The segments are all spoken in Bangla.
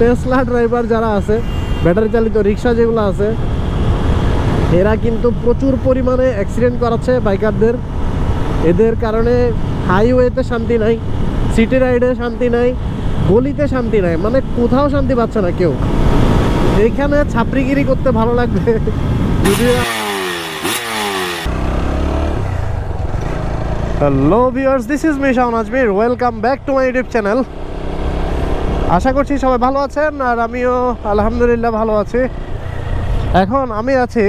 টেসলা ড্রাইভার যারা আছে ব্যাটারি চালিত রিক্সা যেগুলো আছে, এরা কিন্তু প্রচুর পরিমাণে অ্যাক্সিডেন্ট করাচ্ছে বাইকারদের এদের কারণে হাইওয়েতে শান্তি নাই সিটি রাইডে শান্তি নাই, গলিতে শান্তি নাই মানে কোথাও শান্তি পাচ্ছে না কেউ। এইখানে ছাপড়িগিরি করতে ভালো লাগবে। যদি hello viewers this is me Shaon Azmir welcome back to my YouTube channel আশা করছি সবাই ভালো আছেন, আর আমিও আলহামদুলিল্লাহ ভালো আছি। এখন আমি আছি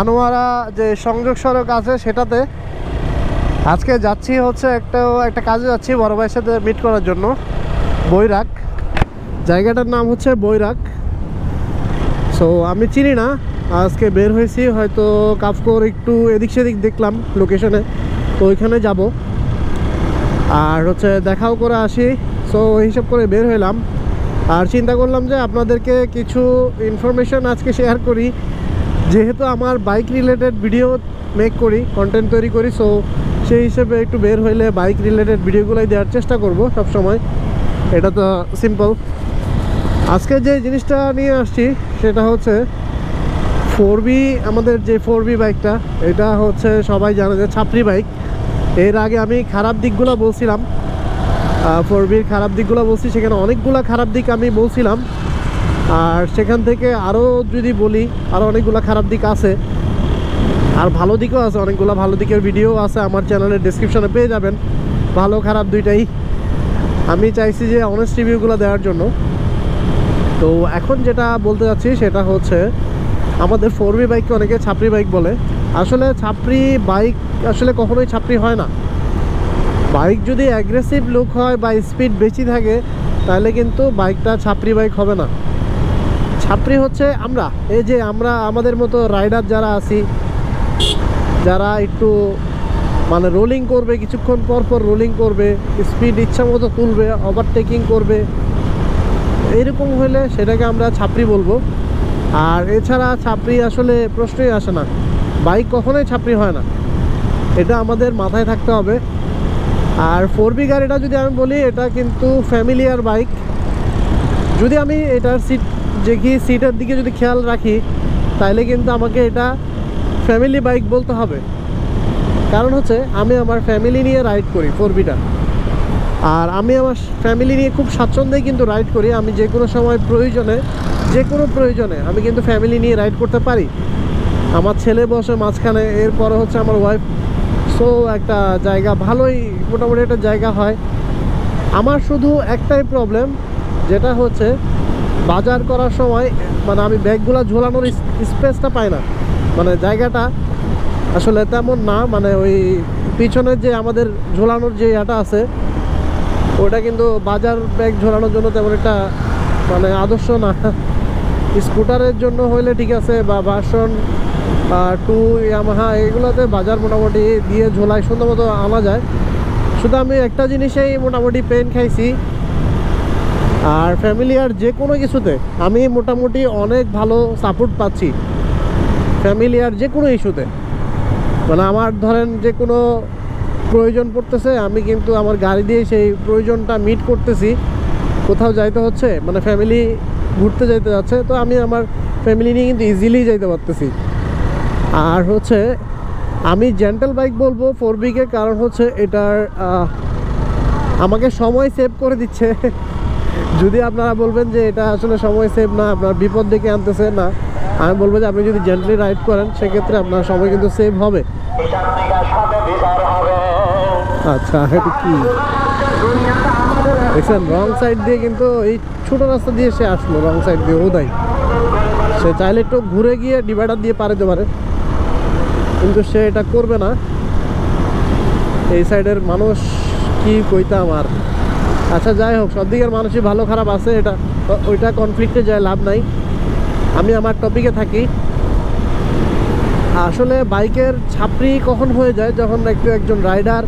আনোয়ারা যে সংযোগ সড়ক আছে সেটাতে। আজকে যাচ্ছি হচ্ছে একটা একটা কাজে যাচ্ছি বড় ভাইয়ের সাথে মিট করার জন্য বৈরাক জায়গাটার নাম হচ্ছে বৈরাক সো আমি চিনি না, আজকে বের হয়েছি, হয়তো কাফকোর একটু এদিক সেদিক দেখলাম লোকেশনে তো ওইখানে যাব। আর হচ্ছে দেখাও করে আসি। সো হিসাব করে বের হইলাম আর চিন্তা করলাম যে আপনাদেরকে কিছু ইনফরমেশন আজকে শেয়ার করি। যেহেতু আমার বাইক রিলেটেড ভিডিও মেক করি কন্টেন্ট তৈরি করি সো সেই হিসেবে একটু বের হইলে বাইক রিলেটেড ভিডিওগুলোই দেওয়ার চেষ্টা করব সব সময় এটা তো সিম্পল আজকে যে জিনিসটা নিয়ে আসছি, সেটা হচ্ছে ফোর বি আমাদের যে ফোর বি বাইকটা এটা হচ্ছে সবাই জানে যে ছাপরি বাইক এর আগে আমি খারাপ দিকগুলো বলছিলাম। ফোর বির খারাপ দিকগুলো বলছি, সেখানে অনেকগুলো খারাপ দিক আমি বলছিলাম। আর সেখান থেকে আরও যদি বলি আরও অনেকগুলো খারাপ দিক আছে। আর ভালো দিকও আছে, অনেকগুলো ভালো দিকের ভিডিও আছে, আমার চ্যানেলের ডিসক্রিপশনে পেয়ে যাবেন। ভালো খারাপ দুইটাই। আমি চাইছি যে অনেস্ট রিভিউগুলো দেওয়ার জন্য। তো এখন যেটা বলতে যাচ্ছি, সেটা হচ্ছে, আমাদের ফোর বি বাইককে অনেকে ছাপরি বাইক বলে। আসলে ছাপরি বাইক আসলে কখনোই ছাপরি হয় না। বাইক যদি অ্যাগ্রেসিভ লুক হয় বা স্পিড বেশি থাকে, তাহলে কিন্তু বাইকটা ছাপরি বাইক হবে না। ছাপরি হচ্ছে আমরা, এই যে আমরা, আমাদের মতো রাইডার যারা আছি, যারা একটু মানে রোলিং করবে, কিছুক্ষণ পর পর রোলিং করবে স্পিড ইচ্ছা মতো তুলবে ওভারটেকিং করবে এইরকম হলে সেটাকে আমরা ছাপরি বলব। আর এছাড়া ছাপরি আসলে প্রশ্নই আসে না। বাইক কখনোই ছাপরি হয় না। এটা আমাদের মাথায় থাকতে হবে। আর ফোর বি গাড়িটা যদি আমি বলি, এটা কিন্তু ফ্যামিলিয়ার বাইক যদি আমি এটার সিট যে কি সিটের দিকে যদি খেয়াল রাখি তাহলে কিন্তু আমাকে এটা ফ্যামিলি বাইক বলতে হবে। কারণ হচ্ছে, আমি আমার ফ্যামিলি নিয়ে রাইড করি ফোর বিটা আর আমি আমার ফ্যামিলি নিয়ে খুব স্বাচ্ছন্দ্যেই কিন্তু রাইড করি। আমি যে কোনো সময় প্রয়োজনে, যে কোনো প্রয়োজনে আমি কিন্তু ফ্যামিলি নিয়ে রাইড করতে পারি। আমার ছেলে বসে মাঝখানে, এরপরে হচ্ছে আমার ওয়াইফ সো একটা জায়গা, ভালোই মোটামুটি একটা জায়গা হয়। আমার শুধু একটাই প্রবলেম যেটা হচ্ছে বাজার করার সময় মানে আমি ব্যাগগুলো ঝোলানোর স্পেসটা পাই না। মানে জায়গাটা আসলে তেমন না মানে ওই পিছনের যে আমাদের ঝোলানোর যে ইয়েটা আছে, ওটা কিন্তু বাজার ব্যাগ ঝোলানোর জন্য তেমন একটা মানে আদর্শ না। স্কুটারের জন্য হইলে ঠিক আছে, বা ভার্সন টু ইয়ামাহা, এগুলোতে বাজার মোটামুটি দিয়ে ঝোলায় সুন্দর মতো আনা যায়। শুধু আমি একটা জিনিসেই মোটামুটি পেন খাইছি। আর ফ্যামিলি আর যে কোনো কিছুতে আমি মোটামুটি অনেক ভালো সাপোর্ট পাচ্ছি। ফ্যামিলি আর যে কোনো ইস্যুতে মানে আমার ধরেন যে কোনো প্রয়োজন পড়তেছে, আমি কিন্তু আমার গাড়ি দিয়ে সেই প্রয়োজনটা মিট করতেছি। কোথাও যাইতে হচ্ছে মানে ফ্যামিলি ঘুরতে যাইতে যাচ্ছে, তো আমি আমার ফ্যামিলি নিয়ে কিন্তু ইজিলি যাইতে পারতেছি। আর হচ্ছে, আমি জেন্টাল বাইক বলব ফোর বিকে কারণ হচ্ছে এটার আমাকে সময় সেভ করে দিচ্ছে। যদি আপনারা বলবেন যে এটা আসলে সময় সেভ না, আপনার বিপদ ডেকে আনতেছে, না। আমি বলব যে আপনি যদি জেন্টলি রাইড করেন, সেক্ষেত্রে আপনার সময় কিন্তু সেভ হবে। আচ্ছা এটা কি? দেখছেন রং সাইড দিয়ে কিন্তু এই ছোট রাস্তা দিয়ে সে আসলো রং সাইড দিয়ে ওদাই সে চাইলে একটু ঘুরে গিয়ে ডিভাইডার দিয়ে পারে পারে। কিন্তু সে এটা করবে না। এই সাইডের মানুষ কি কইতাম আর আচ্ছা যাই হোক, সব দিকের মানুষই ভালো খারাপ আছে, এটা, ওইটা কনফ্লিক্টে যায়, লাভ নাই। আমি আমার টপিকে থাকি। আসলে বাইকের ছাপরি কখন হয়ে যায়? যখন একটু একজন রাইডার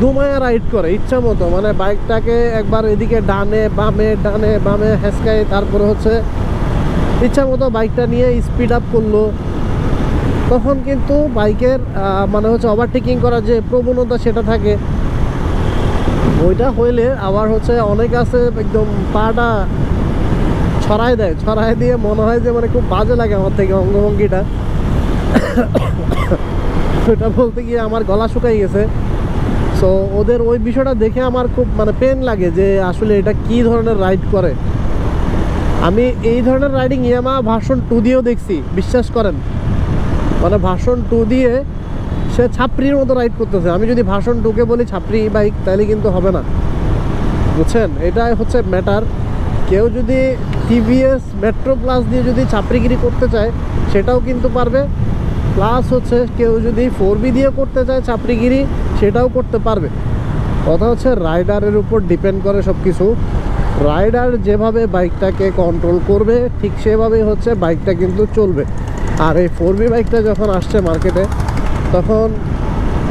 দুমায়া রাইড করে, ইচ্ছা মতো। মানে বাইকটাকে একবার এদিকে ডানে, বামে ডানে, বামে হেসকায়, তারপরে হচ্ছে ইচ্ছা মতো বাইকটা নিয়ে স্পিড আপ করল। তখন কিন্তু বাইকের মানে হচ্ছে ওভারটেকিং করার যে প্রবণতা সেটা থাকে। ওইটা হইলে আবার হচ্ছে অনেক আছে একদম পাটা ছড়াই দেয় ছড়াই দিয়ে মনে হয় যে মানে খুব বাজে লাগে আমার থেকে অঙ্গভঙ্গিটা। এটা বলতে গিয়ে আমার গলা শুকাই গেছে। সো ওদের ওই বিষয়টা দেখে আমার খুব মানে পেন লাগে যে আসলে এটা কি ধরনের রাইড করে। আমি এই ধরনের রাইডিং ইয়ামা ভার্সন টু দিয়েও দেখছি, বিশ্বাস করেন। মানে ভাষণ টু দিয়ে সে ছাপড়ির মতো রাইড করতেছে। আমি যদি ভাষণ টুকে বলি ছাপড়ি বাইক তাহলে কিন্তু হবে না। বুঝছেন? এটাই হচ্ছে ম্যাটার কেউ যদি টিভিএস মেট্রো প্লাস দিয়ে যদি ছাপড়িগিরি করতে চায়, সেটাও কিন্তু পারবে। প্লাস হচ্ছে কেউ যদি ফোর বি দিয়ে করতে চায় ছাপড়িগিরি, সেটাও করতে পারবে। কথা হচ্ছে রাইডারের উপর ডিপেন্ড করে সব কিছু রাইডার যেভাবে বাইকটাকে কন্ট্রোল করবে, ঠিক সেভাবেই হচ্ছে বাইকটা কিন্তু চলবে। আর এই ফোর বি বাইকটা যখন আসছে মার্কেটে তখন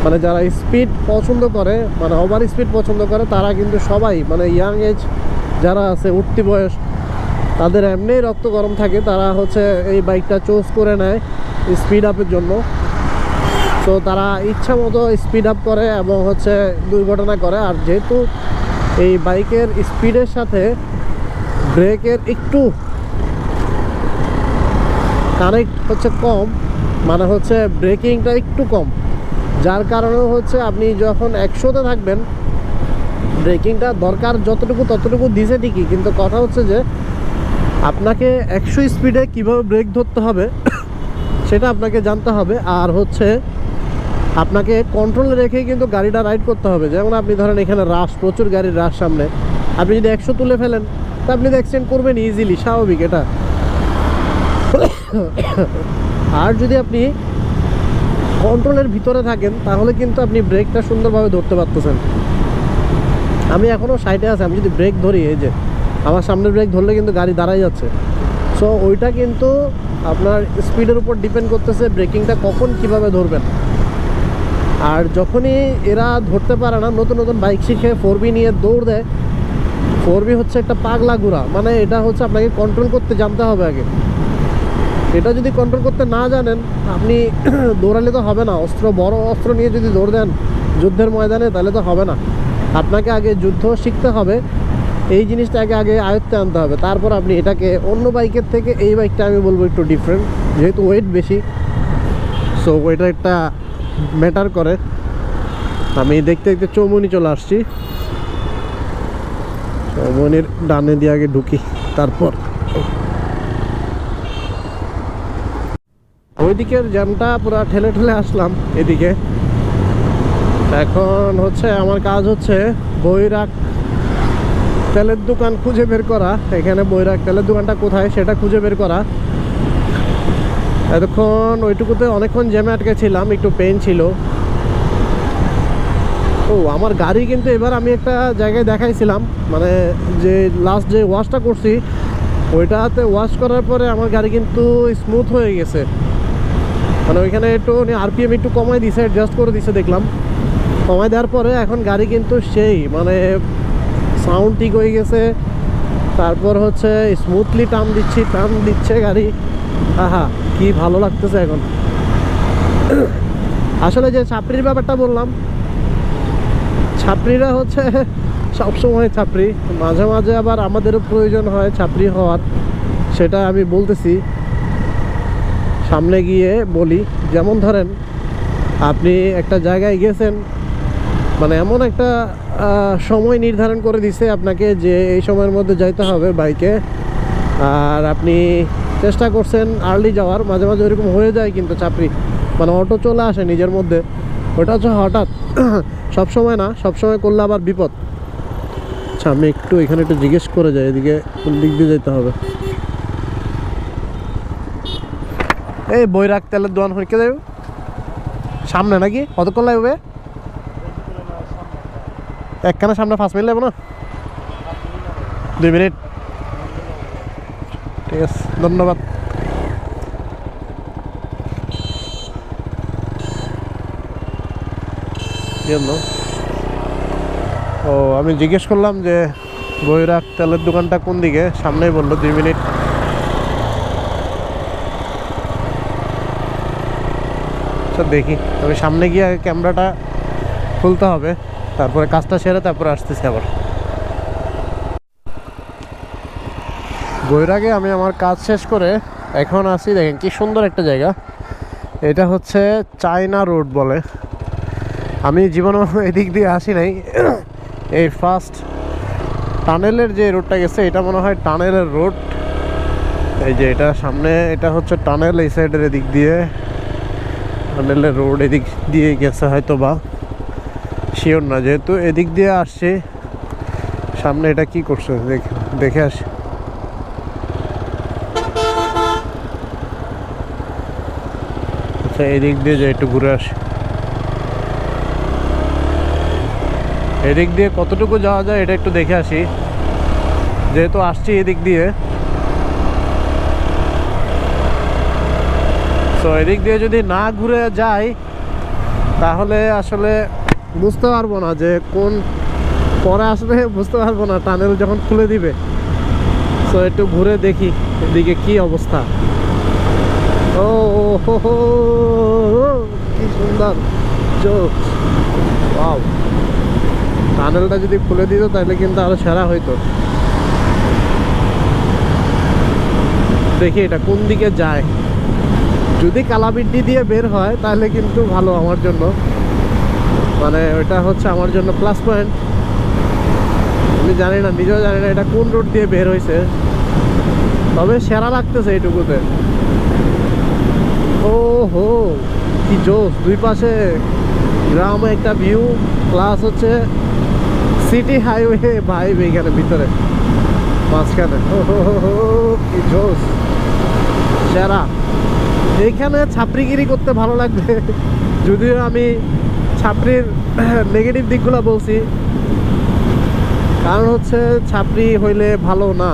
মানে যারা স্পিড পছন্দ করে মানে ওভার স্পিড পছন্দ করে, তারা কিন্তু সবাই মানে ইয়াং এজ যারা আছে, উঠতি বয়স, তাদের এমনিই রক্ত গরম থাকে, তারা হচ্ছে এই বাইকটা চুজ করে নেয় স্পিড আপের জন্য। তো তারা ইচ্ছা মতো স্পিড আপ করে এবং হচ্ছে দুর্ঘটনা করে, আর যেহেতু এই বাইকের স্পিডের সাথে ব্রেকের একটু কানেক্ট হচ্ছে কম মানে হচ্ছে ব্রেকিংটা একটু কম। যার কারণে হচ্ছে আপনি যখন একশোতে থাকবেন ব্রেকিংটা দরকার যতটুকু ততটুকু দিছে ঠিকই, কিন্তু কথা হচ্ছে যে আপনাকে একশো স্পিডে কীভাবে ব্রেক ধরতে হবে, সেটা আপনাকে জানতে হবে। আর হচ্ছে আপনাকে কন্ট্রোলে রেখেই কিন্তু গাড়িটা রাইড করতে হবে। যেমন আপনি ধরেন এখানে রাশ প্রচুর গাড়ির রাশ সামনে। আপনি যদি একশো তুলে ফেলেন, তা আপনি তো করবেন ইজিলি স্বাভাবিক এটা। আর যদি আপনি কন্ট্রোলের ভিতরে থাকেন, তাহলে কিন্তু আপনি ব্রেকটা সুন্দরভাবে ধরতে পারতেছেন। আমি এখনও সাইডে আছি, আমি যদি ব্রেক ধরি, এই যে, আমার সামনের ব্রেক ধরলে কিন্তু গাড়ি দাঁড়াই যাচ্ছে। সো ওইটা কিন্তু আপনার স্পিডের উপর ডিপেন্ড করতেছে ব্রেকিংটা কখন কীভাবে ধরবেন। আর যখনই এরা ধরতে পারে না, নতুন নতুন বাইক শিখে ফোর নিয়ে দৌড় দেয় ফোর হচ্ছে একটা পাগলা গুড়া মানে এটা হচ্ছে আপনাকে কন্ট্রোল করতে জানতে হবে আগে। এটা যদি কন্ট্রোল করতে না জানেন, আপনি দৌড়ালে তো হবে না। অস্ত্র, বড় অস্ত্র নিয়ে যদি দৌড় দেন যুদ্ধের ময়দানে, তাহলে তো হবে না। আপনাকে আগে যুদ্ধ শিখতে হবে। এই জিনিসটাকে আগে আয়ত্তে আনতে হবে। তারপর আপনি এটাকে অন্য বাইকের থেকে, এই বাইকটা আমি বলব একটু ডিফারেন্ট যেহেতু ওয়েট বেশি। সো ওইটা একটা ম্যাটার করে। আমি দেখতে দেখতে চৌমনি চলে আসছি। চৌমনির ডানে দিয়ে আগে ঢুকি, তারপর। ওইদিকের জ্যামটা পুরো ঠেলে ঠেলে আসলাম এদিকে। এখন হচ্ছে আমার কাজ হচ্ছে বৈরাগ তেলের দোকান খুঁজে বের করা। এখানে বৈরাগ তেলের দোকানটা কোথায় সেটা খুঁজে বের করা। এতক্ষণ ওইটুকুতে অনেকক্ষণ জ্যামে আটকে ছিলাম একটু পেন ছিল। ও, আমার গাড়ি কিন্তু এবার আমি একটা জায়গায় দেখাইছিলাম। মানে যে লাস্ট যে ওয়াশটা করছি, ওইটাতে ওয়াশ করার পরে আমার গাড়ি কিন্তু স্মুথ হয়ে গেছে। মানে ওইখানে একটু আরপিএম একটু কমাই দিছে অ্যাডজাস্ট করে দিছে দেখলাম। কমাই দেওয়ার পরে এখন গাড়ি কিন্তু সেই মানে সাউন্ড ঠিক হয়ে গেছে। তারপর হচ্ছে স্মুথলি টান দিচ্ছি, টান দিচ্ছে গাড়ি। আহা, কি ভালো লাগতেছে এখন। আসলে যে ছাপড়ির ব্যাপারটা বললাম, ছাপড়িরা হচ্ছে সবসময় ছাপড়ি। মাঝে মাঝে আবার আমাদেরও প্রয়োজন হয় ছাপড়ি হওয়ার, সেটা আমি বলতেছি। সামনে গিয়ে বলি, যেমন ধরেন, আপনি একটা জায়গায় গেছেন মানে এমন একটা সময় নির্ধারণ করে দিছে আপনাকে যে এই সময়ের মধ্যে যাইতে হবে বাইকে। আর আপনি চেষ্টা করছেন আর্লি যাওয়ার, মাঝে মাঝে ওইরকম হয়ে যায় কিন্তু চাপড়ি মানে অটো চলে আসে নিজের মধ্যে। ওটা হচ্ছে হঠাৎ, সব সময় না, সব সময় করলে আবার বিপদ। আচ্ছা আমি একটু এখানে একটু জিজ্ঞেস করে যাই, এদিকে কোন দিক দিয়ে যেতে হবে? এই বই রাখ তেলের দোকান হইকে যাবে? সামনে নাকি? কতক্ষণ লাগবে? একখানে সামনে পাঁচ মিনিট লাগবে না? দুই মিনিট। ঠিক আছে, ধন্যবাদ। ও, আমি জিজ্ঞেস করলাম যে বৈরাগ তেলের দোকানটা কোন দিকে? সামনেই বলল, দুই মিনিট। আচ্ছা দেখি। তবে সামনে গিয়ে ক্যামেরাটা খুলতে হবে। তারপরে কাজটা সেরে তারপরে আসতেছি আবার। বৈরাগে আমি আমার কাজ শেষ করে এখন আসি দেখেন কি সুন্দর একটা জায়গা। এটা হচ্ছে চায়না রোড বলে। আমি জীবনে এদিক দিয়ে আসি নাই। এই ফার্স্ট টানেলের যে রোডটা গেছে, এটা মনে হয় টানেলের রোড। এই যে এটা সামনে, এটা হচ্ছে টানেল এই সাইডের এদিক দিয়ে। টানেলের রোড এদিক দিয়ে গেছে হয়তো বা শিওর না, যেহেতু এদিক দিয়ে আসছে, সামনে এটা কি করছে দেখ- দেখে আসি। আচ্ছা এদিক দিয়ে যে একটু ঘুরে আসি। এদিক দিয়ে কতটুকু যাওয়া যায় এটা একটু দেখে আসি। যেহেতু আসছি এদিক দিয়ে। তো এদিক দিয়ে যদি না ঘুরে যাই, তাহলে আসলে বুঝতে পারব না যে কোন পরে আসবে বুঝতে পারব না, টানেল যখন খুলে দিবে। তো একটু ঘুরে দেখি এদিকে কি অবস্থা। ও কি সুন্দর ওয়াও। টানেলটা যদি খুলে দিত তাহলে কিন্তু আরও সেরা হইতো। দেখি এটা কোন দিকে যায়। যদি কালাবিড্ডি দিয়ে বের হয় তাহলে কিন্তু ভালো আমার জন্য। মানে ওটা হচ্ছে আমার জন্য প্লাস পয়েন্ট আমি জানি না নিজেও জানি না এটা কোন রোড দিয়ে বের হয়েছে তবে সেরা লাগতেছে এইটুকুতে। ও হো কি জোস দুই পাশে গ্রাম একটা ভিউ প্লাস হচ্ছে সিটি হাইওয়ে ভাইব এইখানে ভিতরে। মাঝখানে। ও হো হো, কি জোস সেরা। এইখানে ছাপড়িগিরি করতে ভালো লাগবে, যদিও আমি ছাপড়ির নেগেটিভ দিকগুলো বলছি। কারণ হচ্ছে ছাপড়ি হইলে ভালো না।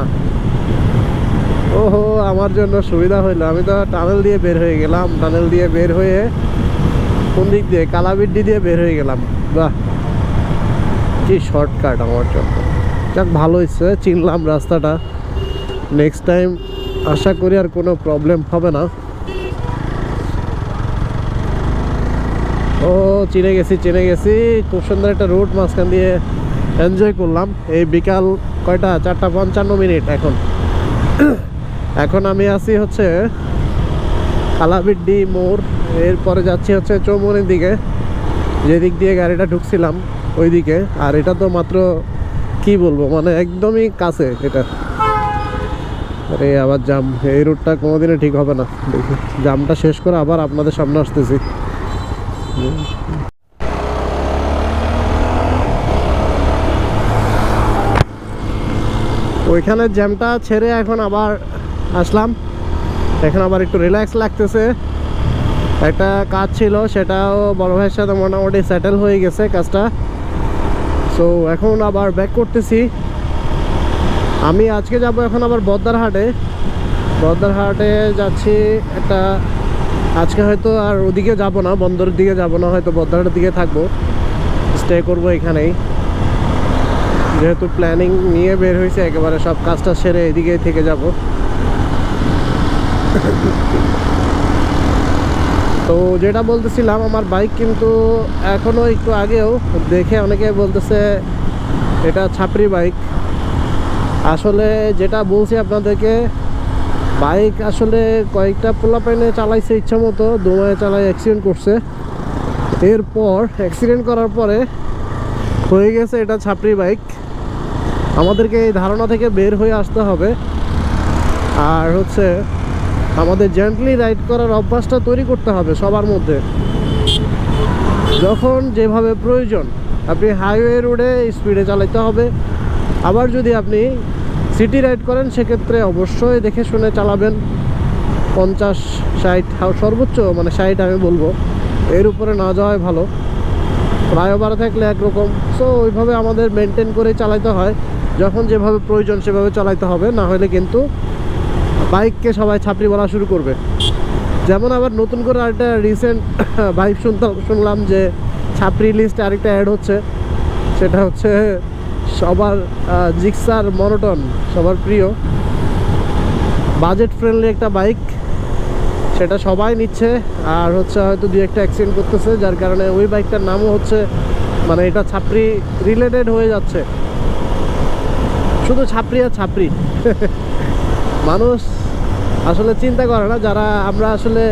ওহো, আমার জন্য সুবিধা হইল। আমি তো টানেল দিয়ে বের হয়ে গেলাম। টানেল দিয়ে বের হয়ে কোন দিক দিয়ে? কালাবিড্ডি দিয়ে বের হয়ে গেলাম। বাহ, কি শর্টকাট আমার জন্য। যাক, ভালো হয়েছে চিনলাম রাস্তাটা। নেক্সট টাইম আশা করি আর কোনো প্রবলেম হবে না ও চিনে গেছি চিনে গেছি। খুব সুন্দর একটা রুট মাঝখান দিয়ে এনজয় করলাম। এই বিকাল কয়টা? চারটা পঞ্চান্ন মিনিট এখন। এখন আমি আছি হচ্ছে কালাবিড্ডি মোড়। এরপরে যাচ্ছি হচ্ছে চৌমনির দিকে। যেদিক দিয়ে গাড়িটা ঢুকছিলাম, ওইদিকে। আর এটা তো মাত্র কি বলব মানে একদমই কাছে এটা। আরে আবার জাম, এই রুটটা কোনোদিনই ঠিক হবে না। দেখি, জামটা শেষ করে আবার আপনাদের সামনে আসতেছি। ওইখানে জ্যামটা ছেড়ে এখন আবার আসলাম। এখন আবার একটু রিল্যাক্স লাগতেছে। একটা কাজ ছিল, সেটাও বড় ভাইয়ের সাথে মোটামুটি সেটেল হয়ে গেছে কাজটা। সো এখন আবার ব্যাক করতেছি। আমি আজকে যাব এখন আবার বদ্দারহাটে বদ্দারহাটে যাচ্ছি একটা আজকে হয়তো আর ওদিকে যাব না, বন্দরের দিকে যাব না, হয়তো বদ্দারহাটের দিকে থাকব। স্টে করব এখানেই। যেহেতু প্ল্যানিং নিয়ে বের হয়েছে, একেবারে সব কাজটা সেরে এদিকে থেকে যাব। তো যেটা বলতেছিলাম, আমার বাইক কিন্তু এখনও একটু আগেও দেখে অনেকে বলতেছে, এটা ছাপরি বাইক আসলে যেটা বলছি আপনাদেরকে বাইক আসলে কয়েকটা পোলাপাইনে চালাইছে ইচ্ছা মতো, দোমায় চালাই অ্যাক্সিডেন্ট করছে। এরপর অ্যাক্সিডেন্ট করার পরে হয়ে গেছে এটা ছাপরি বাইক। আমাদেরকে এই ধারণা থেকে বের হয়ে আসতে হবে। আর হচ্ছে আমাদের জেন্টলি রাইড করার অভ্যাসটা তৈরি করতে হবে সবার মধ্যে। যখন যেভাবে প্রয়োজন, আপনি হাইওয়ে রোডে স্পিডে চালাতে হবে। আবার যদি আপনি সিটি রাইড করেন, সেক্ষেত্রে অবশ্যই দেখে শুনে চালাবেন। পঞ্চাশ, ষাট সর্বোচ্চ মানে ষাট আমি বলব। এর উপরে না যাওয়াই ভালো। ফ্লাইওভার থাকলে একরকম। সো ওইভাবে আমাদের মেনটেন করে চালাইতে হয়। যখন যেভাবে প্রয়োজন সেভাবে চালাইতে হবে। না হলে কিন্তু বাইককে সবাই ছাপড়ি বলা শুরু করবে। যেমন আবার নতুন করে আরেকটা রিসেন্ট বাইক শুনতাম শুনলাম যে ছাপড়ি লিস্টে আরেকটা অ্যাড হচ্ছে। সেটা হচ্ছে সবার জিক্সার মনোটন, সবার প্রিয়। বাজেট ফ্রেন্ডলি একটা বাইক, সেটা সবাই নিচ্ছে। আর হচ্ছে হয়তো দু একটা অ্যাক্সিডেন্ট করতেছে, যার কারণে ওই বাইকটার নামও হচ্ছে মানে এটা ছাপড়ি রিলেটেড হয়ে যাচ্ছে। শুধু ছাপড়ি আর ছাপড়ি। মানুষ আসলে চিন্তা করে না, যারা আমরা আসলে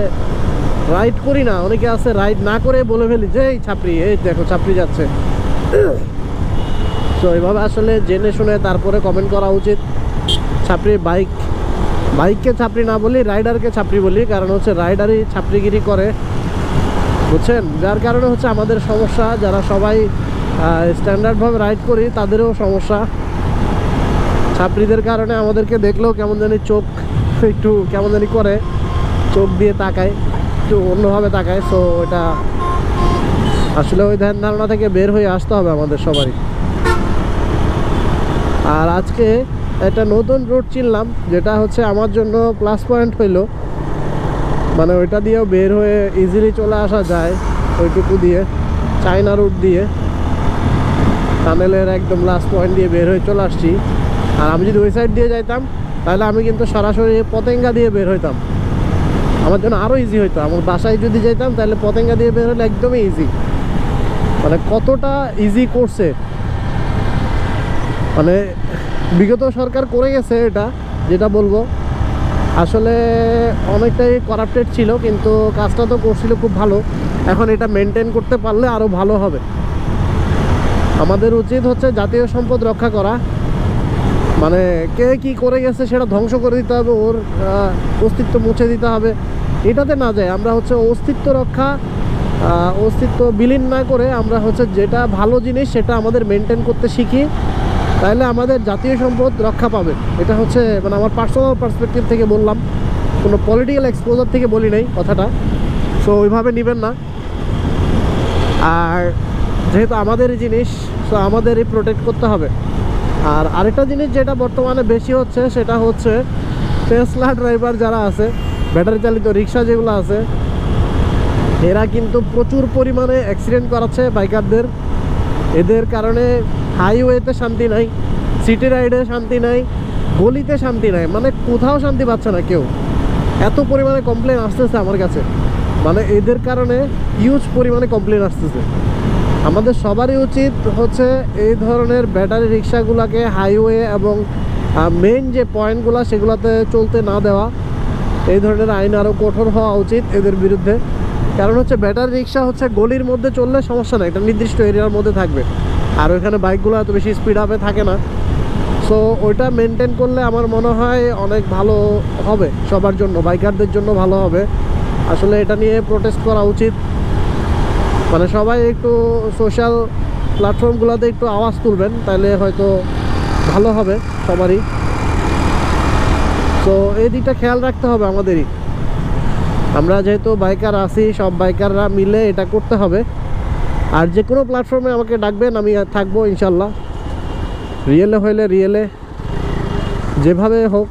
রাইড করি না, অনেকে আছে রাইড না করে বলে ফেলি যে, এই ছাপড়ি, এই দেখো, ছাপড়ি যাচ্ছে। তো এভাবে আসলে জেনে শুনে তারপরে কমেন্ট করা উচিত। ছাপড়ি বাইক বাইককে ছাপড়ি না বলি রাইডারকে ছাপড়ি বলি, কারণ হচ্ছে রাইডারই ছাপড়িগিরি করে। বুঝছেন? যার কারণে হচ্ছে আমাদের সমস্যা, যারা সবাই স্ট্যান্ডার্ডভাবে রাইড করি, তাদেরও সমস্যা। ছাত্রীদের কারণে আমাদেরকে দেখলেও কেমন জানি চোখ একটু কেমন জানি করে, চোখ দিয়ে তাকায়, একটু অন্যভাবে তাকায়। সো এটা আসলে ওই ধ্যান ধারণা থেকে বের হয়ে আসতে হবে আমাদের সবারই। আর আজকে একটা নতুন রুট চিনলাম, যেটা হচ্ছে আমার জন্য প্লাস পয়েন্ট হইল। মানে ওইটা দিয়েও বের হয়ে ইজিলি চলে আসা যায় ওইটুকু দিয়ে চায়না রুট দিয়ে। টানেলের একদম লাস্ট পয়েন্ট দিয়ে বের হয়ে চলে আসছি। আর আমি যদি ওই সাইড দিয়ে যাইতাম, তাহলে আমি কিন্তু সরাসরি পতেঙ্গা দিয়ে বের হইতাম। আমার জন্য আরও ইজি হইতো। আমার বাসায় যদি যেতাম তাহলে পতেঙ্গা দিয়ে বের হলে একদমই ইজি মানে কতটা ইজি করছে মানে বিগত সরকার করে গেছে এটা, যেটা বলব। আসলে অনেকটাই করাপ্টেড ছিল, কিন্তু কাজটা তো করছিল খুব ভালো। এখন এটা মেনটেন করতে পারলে আরও ভালো হবে। আমাদের উচিত হচ্ছে জাতীয় সম্পদ রক্ষা করা। মানে কে কি করে গেছে সেটা ধ্বংস করে দিতে হবে, ওর অস্তিত্ব মুছে দিতে হবে। এটাতে না যায়, আমরা হচ্ছে অস্তিত্ব রক্ষা অস্তিত্ব বিলীন না করে আমরা হচ্ছে যেটা ভালো জিনিস সেটা আমাদের মেনটেন করতে শিখি। তাহলে আমাদের জাতীয় সম্পদ রক্ষা পাবে। এটা হচ্ছে মানে আমার পার্সোনাল পার্সপেক্টিভ থেকে বললাম। কোনো পলিটিক্যাল এক্সপোজার থেকে বলি নাই কথাটা। সো ওইভাবে নেবেন না। আর যেহেতু আমাদেরই জিনিস সো আমাদেরই প্রোটেক্ট করতে হবে। আর আরেকটা জিনিস যেটা বর্তমানে বেশি হচ্ছে, সেটা হচ্ছে টেসলা ড্রাইভার যারা আছে ব্যাটারি চালিত রিক্সা যেগুলো আছে, এরা কিন্তু প্রচুর পরিমাণে অ্যাক্সিডেন্ট করাচ্ছে বাইকারদের এদের কারণে হাইওয়েতে শান্তি নাই, সিটি রাইডে শান্তি নাই, গলিতে শান্তি নাই মানে কোথাও শান্তি পাচ্ছে না কেউ। এত পরিমাণে কমপ্লেন আসতেছে আমার কাছে। মানে এদের কারণে হিউজ পরিমাণে কমপ্লেন আসতেছে। আমাদের সবারই উচিত হচ্ছে এই ধরনের ব্যাটারি রিক্সাগুলোকে হাইওয়ে এবং মেইন যে পয়েন্টগুলো সেগুলোতে চলতে না দেওয়া। এই ধরনের আইন আরও কঠোর হওয়া উচিত এদের বিরুদ্ধে। কারণ হচ্ছে ব্যাটারি রিক্সা হচ্ছে গলির মধ্যে চললে সমস্যা নেই একটা নির্দিষ্ট এরিয়ার মধ্যে থাকবে। আর ওইখানে বাইকগুলো এত বেশি স্পিড আপে থাকে না। সো ওইটা মেনটেন করলে আমার মনে হয় অনেক ভালো হবে সবার জন্য বাইকারদের জন্য ভালো হবে। আসলে এটা নিয়ে প্রোটেস্ট করা উচিত। মানে সবাই একটু সোশ্যাল প্ল্যাটফর্মগুলোতে একটু আওয়াজ তুলবেন তাহলে হয়তো ভালো হবে সবারই। তো এই দিকটা খেয়াল রাখতে হবে আমাদেরই। আমরা যেহেতু বাইকার আছি, সব বাইকাররা মিলে এটা করতে হবে। আর যে কোনো প্ল্যাটফর্মে আমাকে ডাকবেন, আমি থাকব ইনশাল্লাহ রিয়েলে হইলে রিয়েলে, যেভাবে হোক,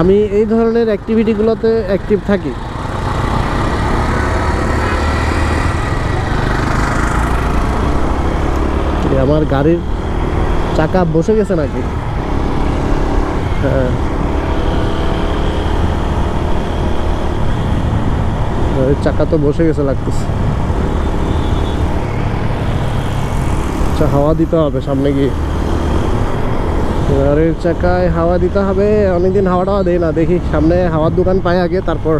আমি এই ধরনের অ্যাক্টিভিটিগুলোতে অ্যাক্টিভ থাকি। আমার গাড়ির চাকা বসে গেছে নাকি? হ্যাঁ। গাড়ির চাকা তো বসে গেছে লাগতেছে। আচ্ছা হাওয়া দিতে হবে সামনে গিয়ে। গাড়ির চাকায় হাওয়া দিতে হবে। অনেকদিন হাওয়া টাওয়া দেয় না, দেখি। সামনে হাওয়ার দোকান পাই আগে, তারপর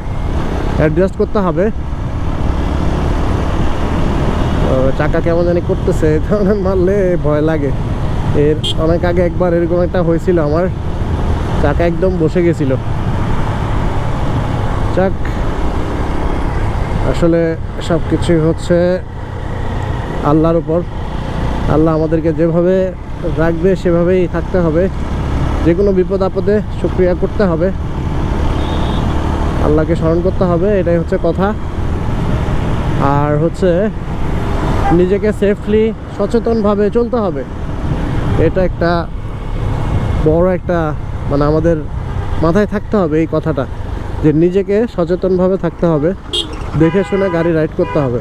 অ্যাডজাস্ট করতে হবে। চাকা কেমন জানি করতেছে ধরনের মারলে ভয় লাগে। এর অনেক আগে একবার এরকম একটা হয়েছিল আমার। চাকা একদম বসে গেছিল। যাক আসলে সব কিছুই হচ্ছে আল্লাহর উপর। আল্লাহ আমাদেরকে যেভাবে রাখবে, সেভাবেই থাকতে হবে। যে কোনো বিপদ আপদে সুক্রিয়া করতে হবে। আল্লাহকে স্মরণ করতে হবে, এটাই হচ্ছে কথা। আর হচ্ছে নিজেকে সেফলি সচেতনভাবে চলতে হবে। এটা একটা বড় একটা মানে আমাদের মাথায় থাকতে হবে এই কথাটা, যে নিজেকে সচেতনভাবে থাকতে হবে। দেখে শুনে গাড়ি রাইড করতে হবে।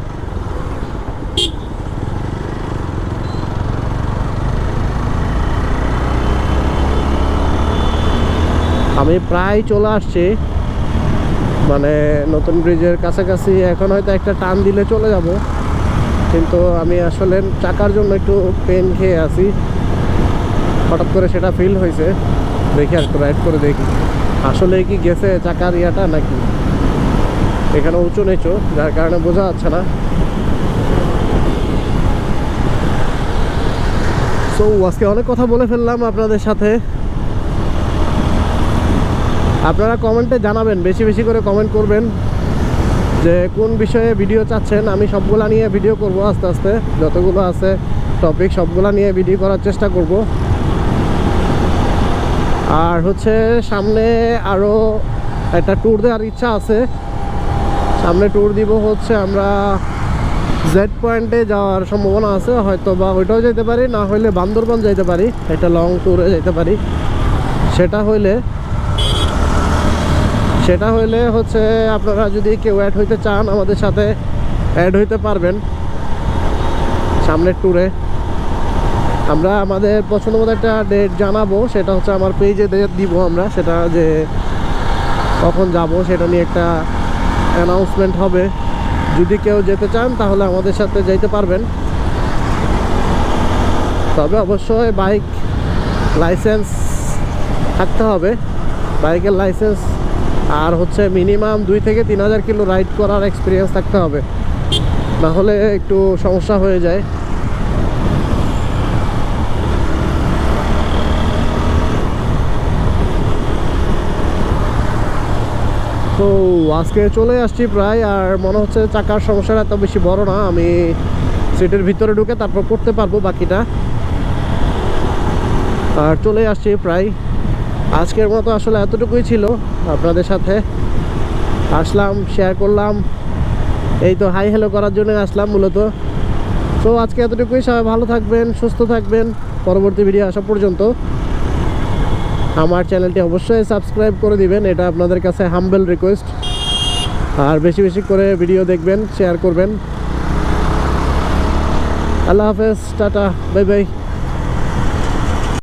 আমি প্রায় চলে আসছি। মানে নতুন ব্রিজের কাছাকাছি। এখন হয়তো একটা টান দিলে চলে যাব। কিন্তু আমি আসলে চাকার জন্য একটু পেন খেয়ে আছি। হঠাৎ করে সেটা ফিল হয়েছে। দেখি আর রাইড করে দেখি। আসলে কি গেছে চাকার ইয়াটা নাকি? এখানে উঁচু নিচু, যার কারণে বোঝা যাচ্ছে না। সো আজকে অনেক কথা বলে ফেললাম আপনাদের সাথে। আপনারা কমেন্টে জানাবেন, বেশি বেশি করে কমেন্ট করবেন যে কোন বিষয়ে ভিডিও চাচ্ছেন। আমি সবগুলা নিয়ে ভিডিও করব আস্তে আস্তে। যতগুলো আছে টপিক সবগুলা নিয়ে ভিডিও করার চেষ্টা করব। আর হচ্ছে সামনে আরও একটা ট্যুর দেওয়ার ইচ্ছা আছে। সামনে ট্যুর দিব হচ্ছে আমরা জেড পয়েন্টে যাওয়ার সম্ভাবনা আছে হয়তো বা ওইটাও যেতে পারি, না হইলে বান্দরবান যাইতে পারি, একটা লং ট্যুরে যেতে পারি। সেটা হইলে সেটা হইলে হচ্ছে আপনারা যদি কেউ অ্যাড হইতে চান, আমাদের সাথে অ্যাড হইতে পারবেন। সামনের ট্যুরে আমরা আমাদের পছন্দ মতো একটা ডেট জানাব, সেটা হচ্ছে আমার পেজে দিব আমরা, সেটা যে কখন যাব, সেটা নিয়ে একটা অ্যানাউন্সমেন্ট হবে। যদি কেউ যেতে চান, তাহলে আমাদের সাথে যাইতে পারবেন। তবে অবশ্যই বাইক লাইসেন্স থাকতে হবে। বাইকের লাইসেন্স আর হচ্ছে মিনিমাম দুই থেকে তিন হাজার কিলো রাইড করার এক্সপিরিয়েন্স থাকতে হবে। নাহলে একটু সমস্যা হয়ে যায়। তো আজকে চলে আসছি প্রায়, আর মনে হচ্ছে চাকার সমস্যাটা এত বেশি বড় না, আমি সিটের ভিতরে ঢুকে তারপর করতে পারব বাকিটা। আর চলে আসছি প্রায়, আজকের মতো আসলে এতটুকুই ছিল আপনাদের সাথে। আসলাম শেয়ার করলাম, এই তো হাই হ্যালো করার জন্য আসলাম মূলত। তো আজকে এতটুকুই, সবাই ভালো থাকবেন, সুস্থ থাকবেন, পরবর্তী ভিডিও আসা পর্যন্ত। আমার চ্যানেলটি অবশ্যই সাবস্ক্রাইব করে দিবেন, এটা আপনাদের কাছে হাম্বেল রিকোয়েস্ট আর বেশি বেশি করে ভিডিও দেখবেন শেয়ার করবেন। আল্লাহ হাফেজ, টাটা বাই বাই